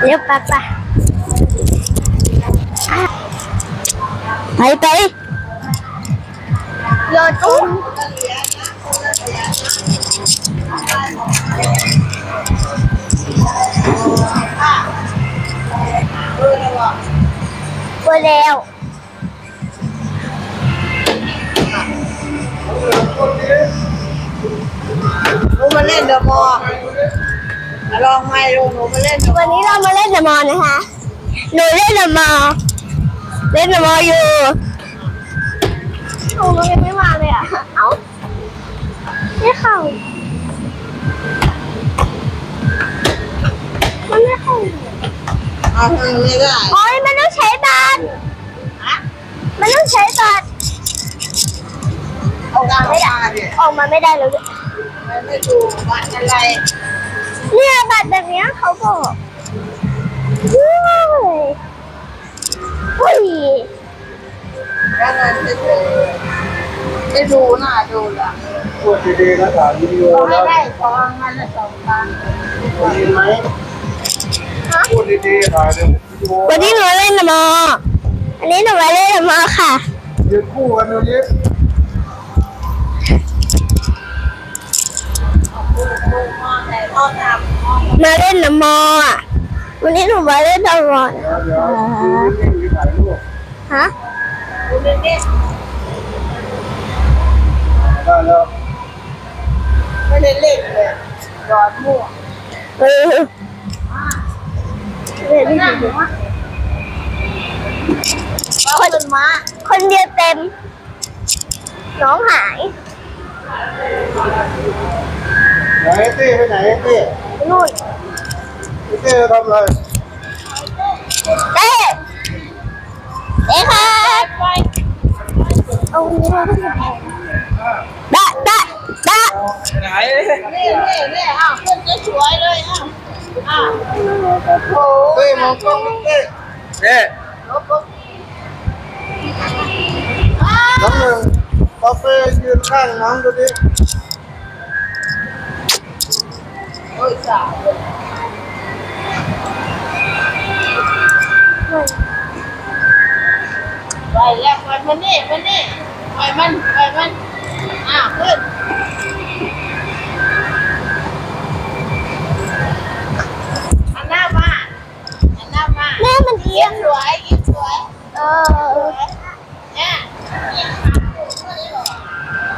เร็วไปไปอะไปไปโยนอุ้มไปแล้วหนูมาเล่นเดอะมอลล์ลองไม่ลงหนูมาเล่นเดอะมอลล์วันนี้เรามาเล่นเดอะมอลล์นะคะ หนูเล่นเดอะมอลล์เล่นเดอะมอลล์อยู่โอ้มันยังไม่มาเลยอะ เอ้าไม่เข้า มันไม่เข้าเอาทางนี้ได้โอ้ยมันต้องใช้บัตรมันต้องใช้บัตรเอากางไม่ได้ดิออกมาไม่ได้แล้วด้วยไม่ดูวัดอะไร เนี่ยบัตรแบบเนี้ยเขาบอกเฮ้ยอุ้ยแล้วเงินจะดูไม่ดูหน้าดูหลังพูดดีๆนะถ่ายวิดีโอขอให้แล้วได้สองงานละสองครั้งได้ยินไหมพูดดีๆถ่ายวิดีโอวันนี้หนูเล่นเดอะมอ อันนี้หนูมาเล่นเดอะมอลล์ค่ะ ยืนคู่กันตรงนี้ มองแต่พ่อทำมองมาเล่นเดอะมอลล์อะ วันนี้หนูมาเล่นเดอะมอลล์เดี๋ยวเดี๋ยวยืนนิ่งๆหรือถ่ายรูปฮะดูนี่นี่ได้แล้วไม่ได้เล่นเลยดอดมั่วเออเล่นนั่งหัวคนมาคนเดียวเต็ม น้องหาย ไหนเต้ไปไหนเต้นู่นเต้ทำอะไรเต้เต้ค่ะเอาเนื้อดะดะดะนี่นี่นี่อ้าวขึ้นจะสวยเลยอ้าวอ้าวโอ้เต้มองกล้องเต้เต้น้องหนึ่งกาแฟยืนข้างน้องดูดิ โอ้ยจ้าไปแล้วไปมันนี่มันนี่ไปมันไปมันอ้าวขึ้นอันหน้ามาอันหน้ามาแม่มันเอียงสวยยิ้มสวยเอสอวยเนี่ย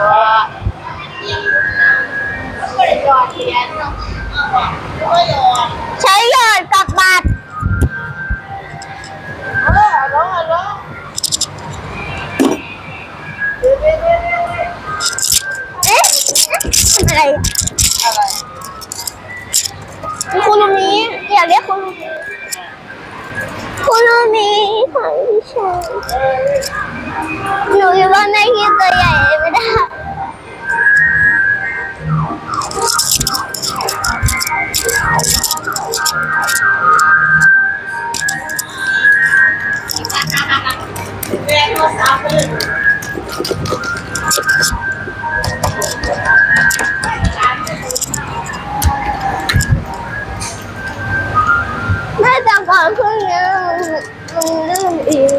ว้ายิ้มไม่ได้หยอเหรียญเนาะไม่หยอดใช้หยอดกับบัตรเออเอาลงเอาล งเดี๋ยวเดี๋ยวเดี๋ยวเอ๊ะอะไรอะไรคุณลุงนี้อยากเรียกคุณลุงคุณลุงนี้ของดิฉันหนูอยู่บ้านในที่ตัวใหญ่ไม่ได้ ไปเลยแม่แต่ก่อนเครื่องนี้มันมันลื่นเอง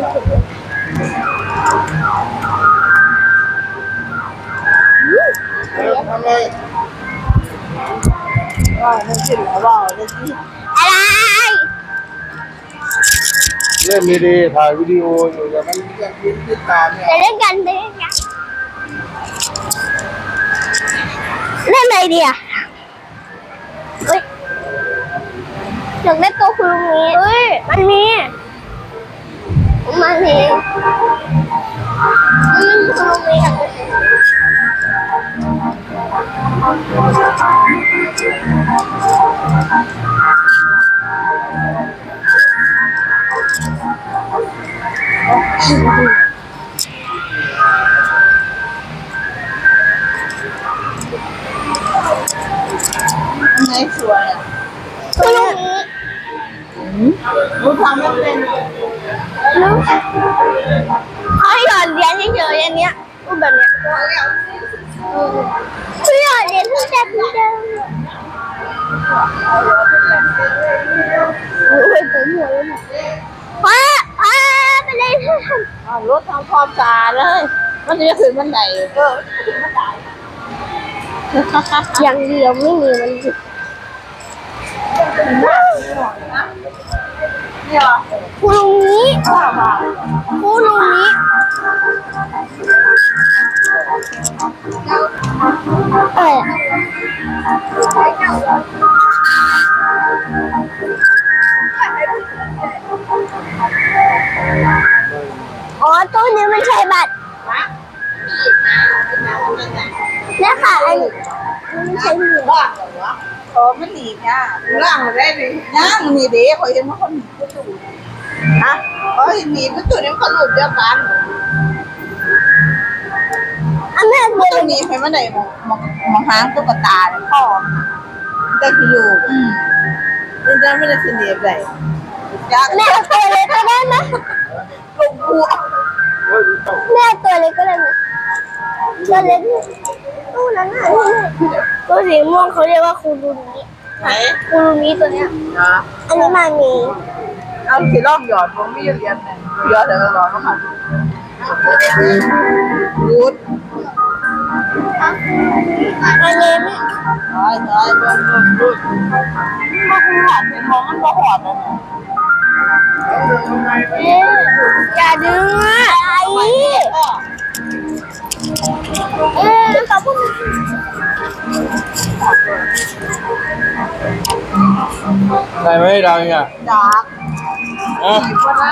เดี๋ยวทำอะไร ว่ามันขึ้นแล้วว่าเลยสิอะไรเล่นดีๆถ่ายวิดีโออยู่อย่ามันยังยืนติดตามเนี่ยจะเล่นกันไปเล่นกันเล่นอะไรดีอะเฮ้ยอยากได้ตัวคุณลุงนี้เฮ้ยมันมีมันมีอืมคุณลุงนี้อยากได้ ไหนสวยอะคุณลุงนี้หนูทำไม่เป็นลูกเขาให้หยอดเหรียญเฉยๆอันเนี้ยรูปแบบเนี้ย คือหยอดเหรียญทุกแบบทุกเดิมโอ้ยผมหัวแล้วเนี่ยพ่อพ่อไปเลยเอารถทำความสะอาดเลย มันจะขึ้นบันไดเออขึ้นบันไดอย่างเดียวไม่มีมันหยุดเนี่ยครูลุงนี้ข้าวมาครูลุงนี้ เอออ๋อตู้นี้มันใช้บัตรเนี่ยค่ะอันนี้มันใช้หรียญว่าเหรอวะโอ้มันหนีเนี่ยร่างได้ดิย่างมีเด็กคอยเห็นว่าคนหนีประตูฮะเฮ้ยหนีประตูนี่มันหลุดเดียวกัน อันนั้นมันเป็ต้อนงหนีไปมันไหนมองมองมองหางตุ๊กตาเนี่ยพ่อได้ที่อยู่อืมนี่จะไม่ได้สนิทเลยยากแม่เอาตัวเล็กก็ได้ไหมลงหัวแม่เอาตัวเล็กก็ได้ไหมตัวเล็กนี่ตู้นั้นน่ะนี่ตัวสีม่วงเขาเรียกว่าคูรูนี้ไหนคูรูนี้ตัวเนี้ย นะอันนี้มามีเอาสีรอบหยอดผมไม่เรียนเลยหยอดเดี๋ยวก็ร้อนแล้วค่ะรูด อันนี้ไม่ใช่ใช่รูดรูดรูดมันหอดเห็นมองมันก็หอดเลยเนี่ยเอ๊ะอย่าดึงอะไอ้เอ๊ะขอบคุณได้ไหมดังอะดักอะก็ได้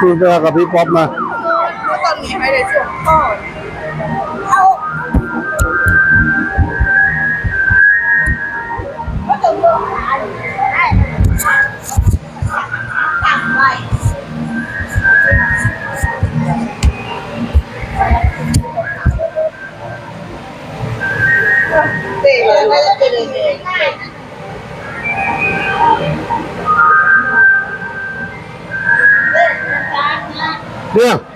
คุณไปกับพี่ป๊อปมา ก็ตอนนี้ให้ได้ส่งพ่อเอาก็จะเ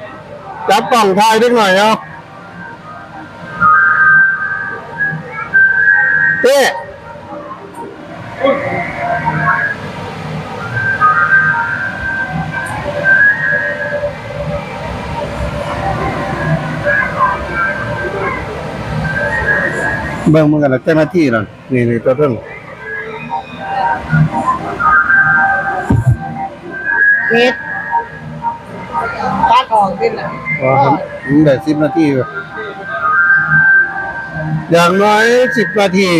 จับกล่องทายนิดหน่อยเอาเต้เบิ่งมันกันนะเจ้าหน้าที่นั่นนี่นี่ตัวเรื่องเม็ด ตัดออกดิน่ะอ๋อมันได้สิบนาทีอยู่อย่างน้อยสิบนาที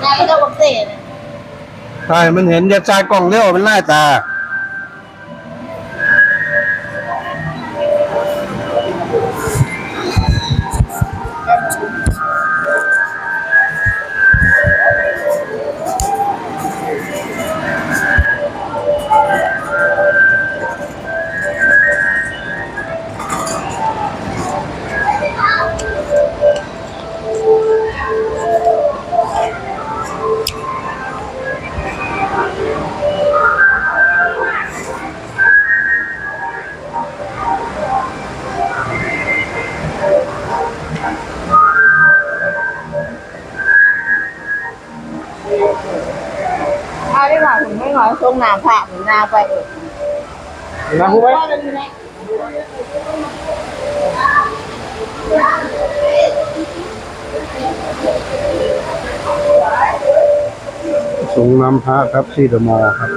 ได้ก็บักเตะใช่มันเห็นจะจ่ายกล่องเร็วมันไล่ตาเอา ไม่น้อยทรงน้ำผ่าหรือนาไปเออนะคุณไหมสงน้ำพระครับที่เดมอครับ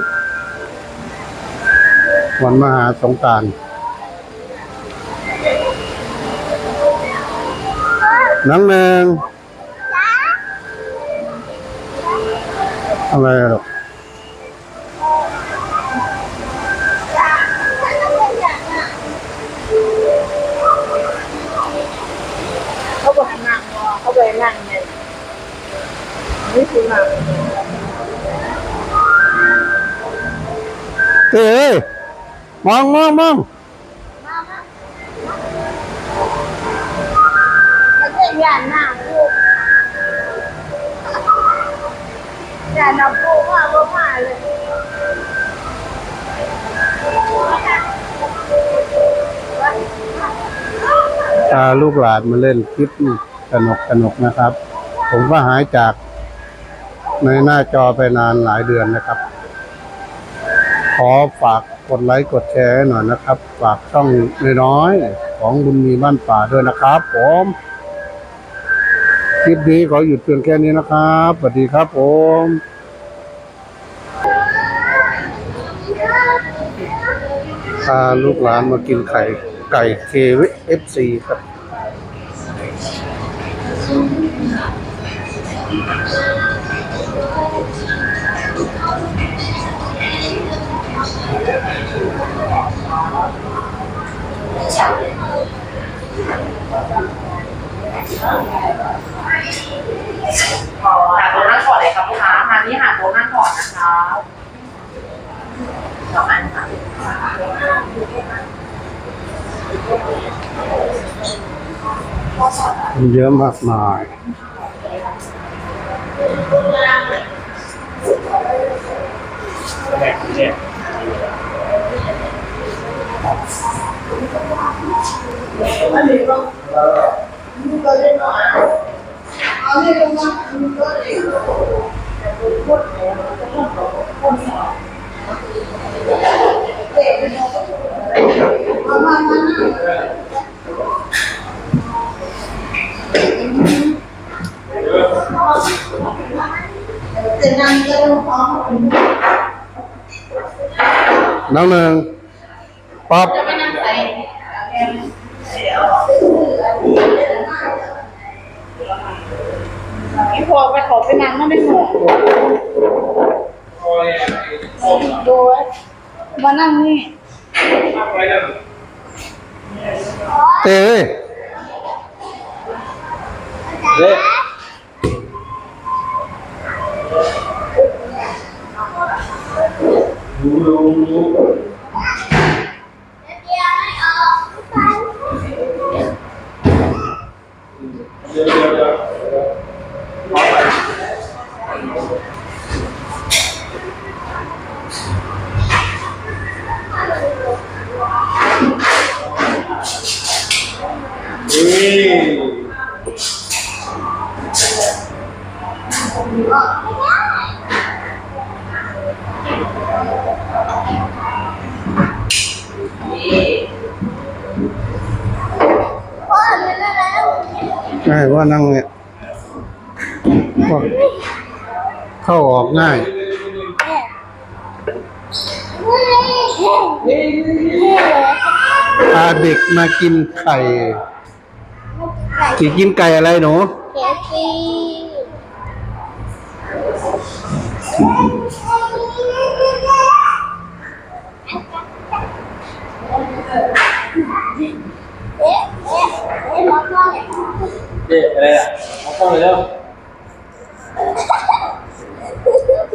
วันมหาสงการนังหนึ่งอะไรหรอก เอ้มองมองมองมันจะย่านหน้าลูกแม่อย่านับปูว่าว่าผ่าเลยพาลูกหลานมาเล่นคลิปสนุกสนุกนะครับ ผมก็หายจาก ในหน้าจอไปนานหลายเดือนนะครับ ขอฝากกดไลค์กดแชร์หน่อยนะครับ ฝากช่องน้อยๆของบุญมีบ้านป่าด้วยนะครับผมคลิปนี้ขอหยุดเพียงแค่นี้นะครับสวัสดีครับผมพาลูกหลานมากินไข่ไก่เควเอฟซีครับ หาโต๊ะนั่งก่อนเลยครับลูกค้ามานี่หาโต๊ะนั่งก่อนนะคะสองอันค่ะมันเยอะมากมายจะนั่งก็ต้องพร้อม น้องหนึ่งป๊อป จะไปนั่งใส่เดี๋ยว พี่พอไปขอไปนั่งนั่นไม่หมดดูมานั่งนี่เต้เอ้ยเด้ ใช่ว่านั่งเนี่ยว่าเข้าออกง่ายพาเด็กมากินไข่ กี่กินไก่อะไรหนูเคซีเอ๊ะเอ๊ะเอ๊ะแล้วก็เด็กอะไรอะเอาเข้าไปแล้ว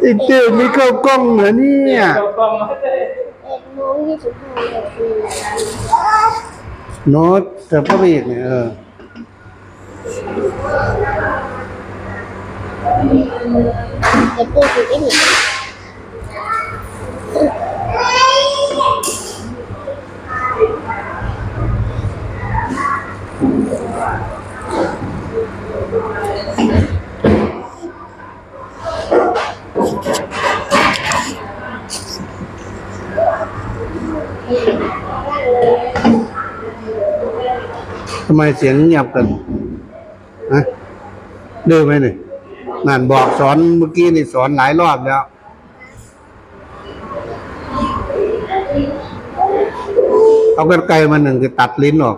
ไอีเต้ไม่เข้ากล้องเหรอเนี่ยเอากล้องมาให้เอ็ดโมงยี่สิบห้านาที โน้ตแต่พ่อไปอีกเนี่ยเออ เดี๋ยวปูติดอีกหนึ่งทำไมเสียงเงียบกันฮะดื้อไหมเนี่ย นั่นบอกสอนเมื่อกี้นี่สอนหลายรอบแล้ว เอากันไกลมาหนึ่งจะตัดลิ้นออก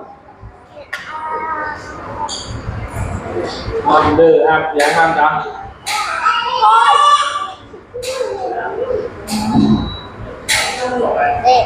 ห้ามดื้อห้ามเสียงห้ามดังเอ๊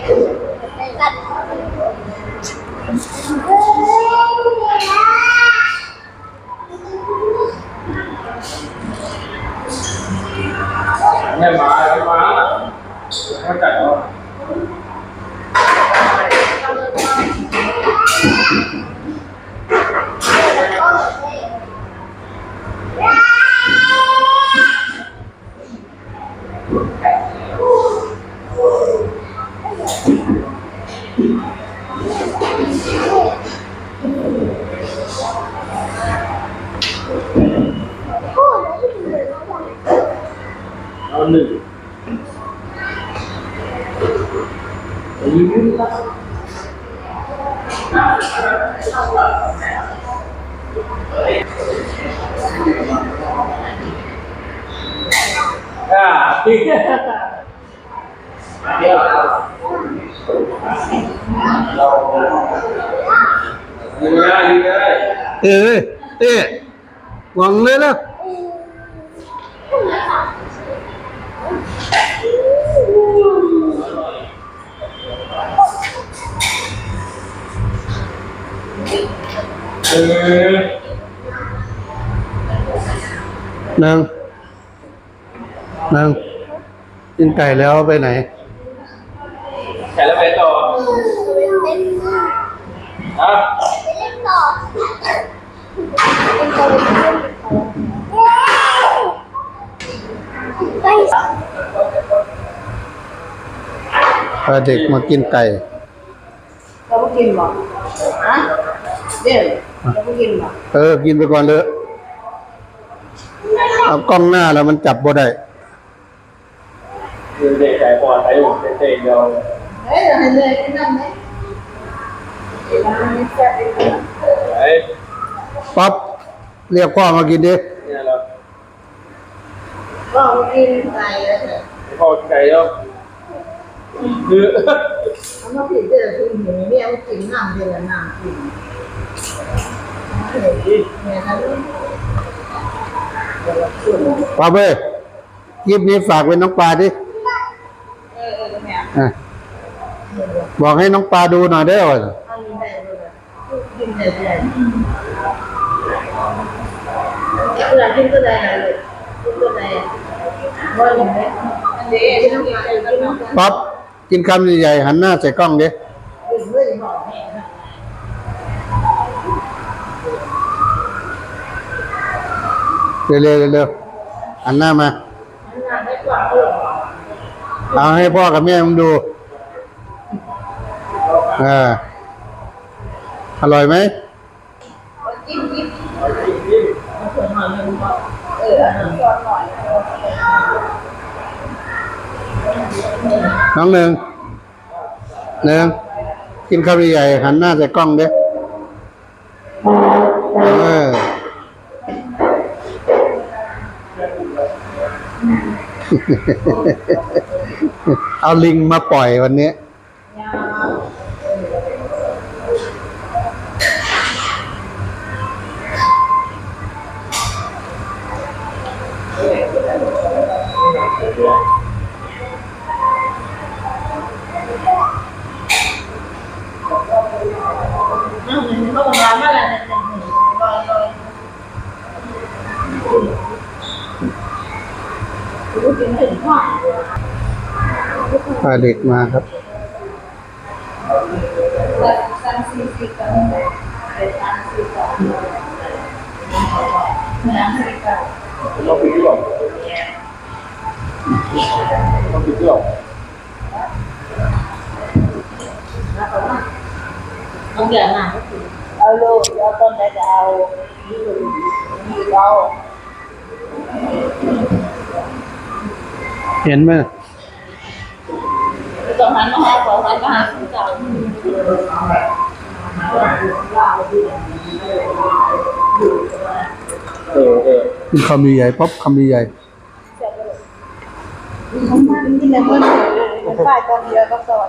อ่าพี่เดี๋ยวเรายิงได้ยิงได้ เอ้ยเอ้ยหวังเลยล่ะ เออ นางนางกินไก่แล้วไปไหนแขนแล้วไปต่อฮะไปพาเด็กมากินไก่ เราไม่กินหรอฮะเดี๋ยว เราไม่กินหรอเออ กินไปก่อนเลยเอากล้องหน้าแล้วมันจับบ่ได้คือเด็กใจปอดไปอยู่เด็กเดียวเฮ้ยเราเห็นเลยกินน้ำไหมกินน้ำไม่แซ่บเลยไอ้ป๊อปเรียกพ่อมากินดิเนี่ยเราก็มากินไก่เลยเถอะพอไก่แล้วคือเอามาผิดเดี๋ยวกินหมูเนี่ยเอากินน้ำเดี๋ยวน้ำกิน เนี่ยนะลูกป๊อปเอ้ยคลิปนี้ฝากไว้น้องปลาดิเออเออแม่อะบอกให้น้องปลาดูหน่อยได้ไหมเอากินได้เลยกินได้เลยเวลากินก็ได้เลยกินก็ได้ว่าอย่างนี้อันนี้กินน้ำกินกินน้ำกินป๊อปกินคำใหญ่ๆหันหน้าใส่กล้องดิ เรื่อยๆบอกแม่นะ เร็วๆเร็วๆหันหน้ามาเอาให้พ่อกับแม่มึงดูเอออร่อยไหมน้องหนึ่งหนึ่งกินข้าวใหญ่หันหน้าใส่กล้องเดิเออ เอาลิงมาปล่อยวันนี้ำหนึ่งเขาบอกว่าเมื่อไรเนี่ยจะหนึ่งลอยลอยรู้กินถึงข้าว พาเด็กมาครับเป็นสาปิดที่หรอต้องปิดที่หรอเอาอย่างนั้นเอาลูกเอาต้นไหนจะเอายี่ยี่เอาเห็นไหม ตรงนั้นมาหาของนั้นมาหาผู้เจ้าเออเออคำใหญ่ป๊อปคำใหญ่ขามาที่ไหนเมื่อไหร่เป็นฝ่ายตอนเดียวก็สอน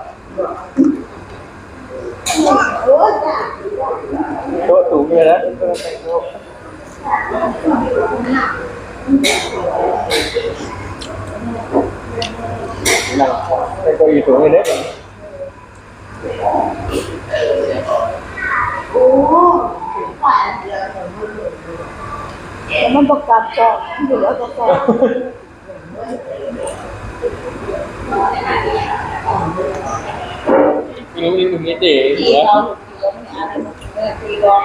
โอ้จ้ะโต๊ะสูงเลยนะ นั่งไปตัวอีสูงเลยเด้โอ้ฝ่ายเดียวมันประกาศจองอยู่แล้วก็จองมีมีมีเตะตีเหรอเราตีเราไม่อะไรอตีลอง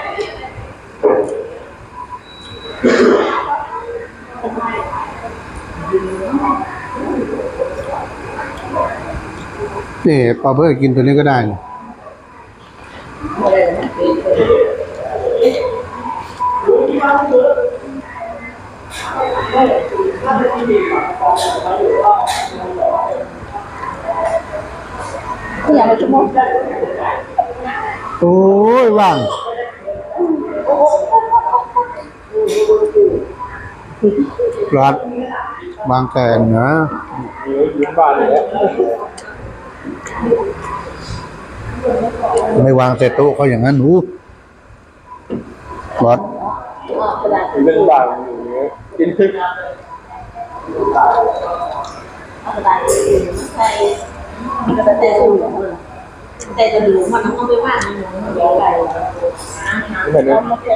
เนี่ปลาเพื่อกินตัวนี้ก็ได้นี่คุณอยากไปชั่วโอ้ยว่างรัดบางแตนนะยู่อยู่บ้านเลย ไม่วางใส่โต๊ะเขาอย่างนั้นหนูรัดอยู่เป็นบานอยู่เนี่ยกินพริกเอากระดาษใส่กระดาษแต่ดูแต่จะดูมันต้องไปว่างมันอยู่ไหนเหมือนนั้นเอ๊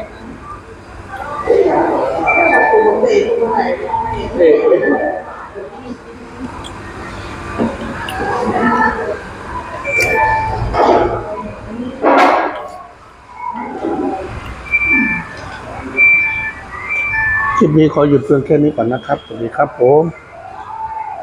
ะ ลิปนี้ขอหยุดเพียงแค่นี้ก่อนนะครับ สวัสดีครับผม